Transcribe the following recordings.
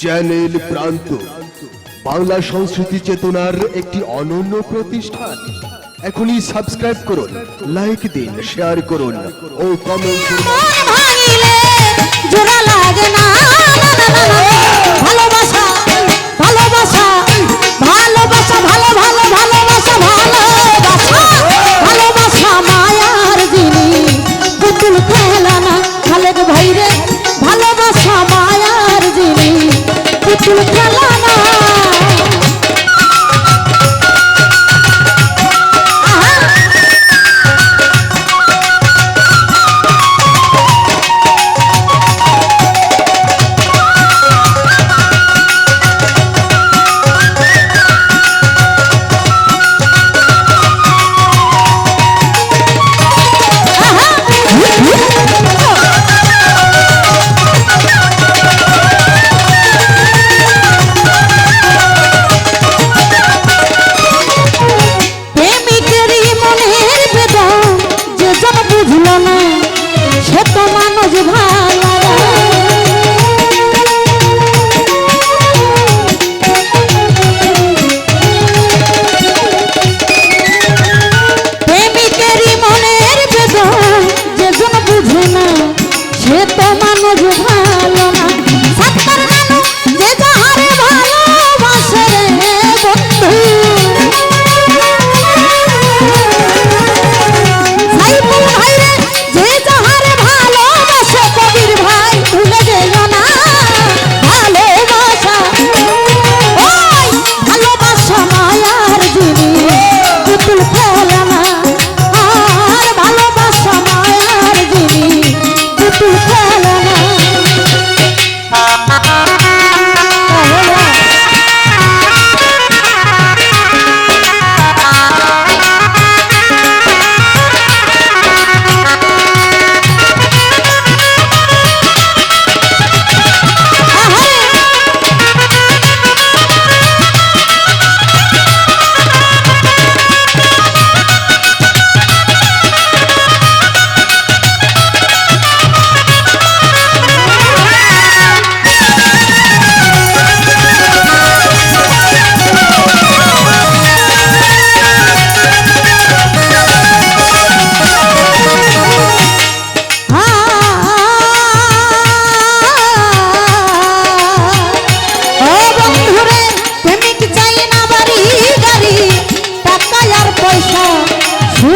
Channel প্রান্ত। বাংলা সংস্কৃতি চেতনার একটি অনন্য প্রতিষ্ঠান। এখনই সাবস্ক্রাইব করুন লাইক দিন শেয়ার করুন ও কমেন্ট ভালোবাসা ভালোবাসা ভালোবাসা ভালো ভালো ভালো। মজু ভালো না।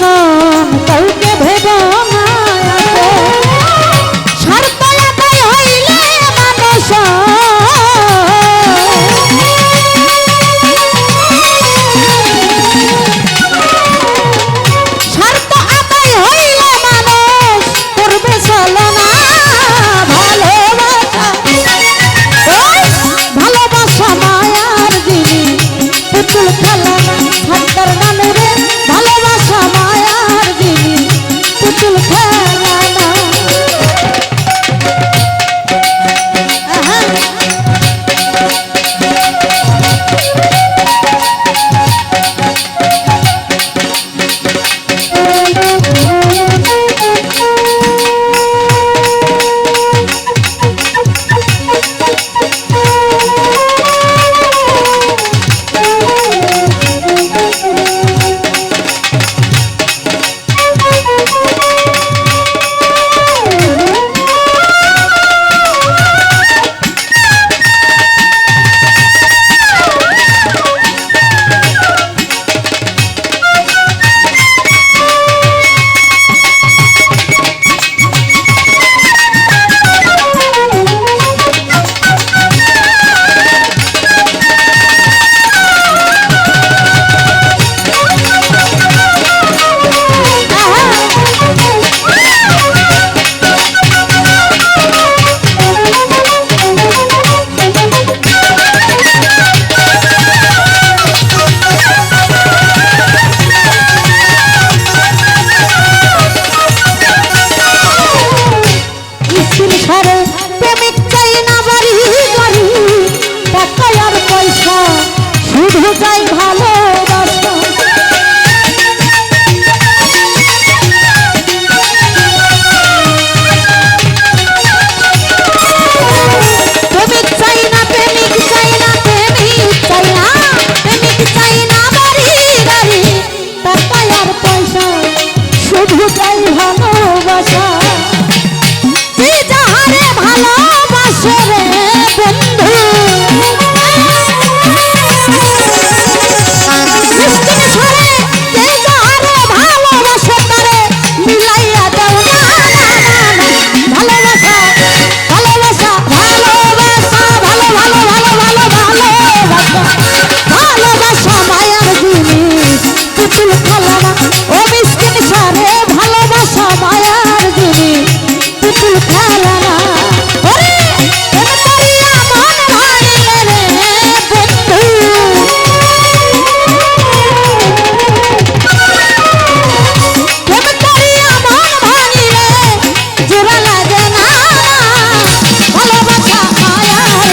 গো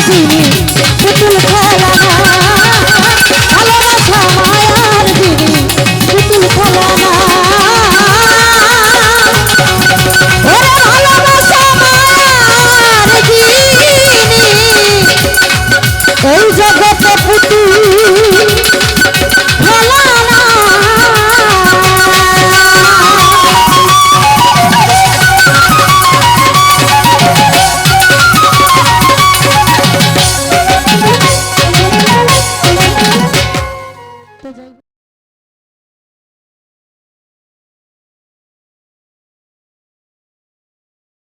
see me